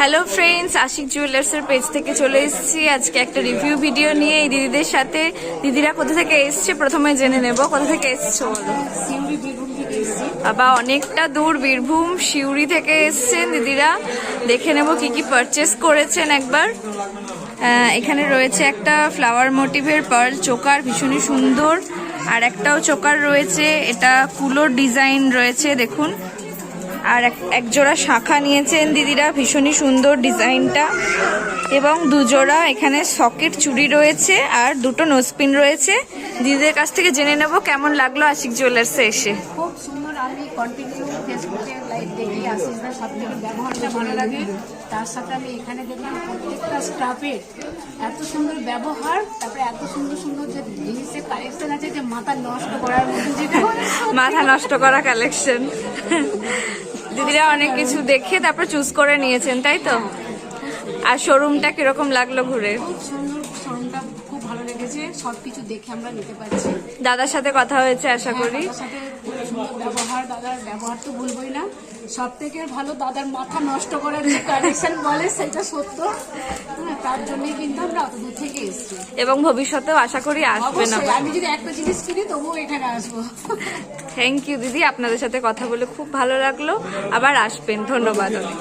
Hello friends Ashiq জুয়েলার্সের page থেকে চলে এসেছি। আজকে একটা রিভিউ ভিডিও নিয়ে এই দিদিদের সাথে। দিদিরা কোথা থেকে এসছে? প্রথমে জেনে নেব। কোথা থেকে এসছো সিউড়ি বাবা অনেকটা দূর বীরভূম শিউরি থেকে এসছেন দিদিরা। দেখে নেব কি কি পারচেস করেছেন একবার। এখানে রয়েছে একটা ফ্লাওয়ার মোটিভের পার্ল চোকার ভীষণই সুন্দর। আর একটাও চোকার রয়েছে। এটা কুলোর ডিজাইন রয়েছে দেখুন। আর এক- জোড়া শাখা নিয়েছেন দিদিরা, ভীষণই সুন্দর ডিজাইনটা। এবং দুজোড়া এখানে সকেট চুড়ি রয়েছে আর দুটো নোজপিন রয়েছে। দিদিদের কাছ থেকে জেনে নেব কেমন লাগল আশিক জুয়েলার্সে এসে। খুব সুন্দর, আমি কন্টিনিউ ফেসবুকে লাইভ দেখি আশিসদা সব ব্যবহারটা ভালো লাগে। তার সাথে আমি এখানে দেখলাম প্রত্যেকটা স্টাফের এত সুন্দর ব্যবহার তারপরে এত সুন্দর সুন্দর যে জিনিসের কালেকশন আছে যে মাথা নষ্ট করার মতো যেটা মাথা নষ্ট করা কালেকশন দিদিরা অনেক কিছু দেখে তারপর চুজ করে নিয়েছেন তাই তো? আর শোরুমটা কীরকম লাগল ঘুরে? খুব সুন্দর শোরুমটা খুব ভালো লেগেছে সব কিছু দেখে আমরা নিতে পারছি। দাদার সাথে কথা হয়েছে আশা করি। সাথে ব্যবহার দাদার ব্যবহার তো ভুলবই না। সব থেকে ভালো দাদার মাথা নষ্ট করার যে কারেকশন বলে সেটা সত্য। হ্যাঁ, তার জন্যই কিন্তু আমরা অত দূর থেকে এসেছি। এবং ভবিষ্যতেও আশা করি আসবে না আমি যদি একটা জিনিস কিনি তবুও এখানে আসব। থ্যাংক ইউ দিদি। আপনাদের সাথে কথা বলে খুব ভালো লাগল। আবার আসবেন। ধন্যবাদ অনেক।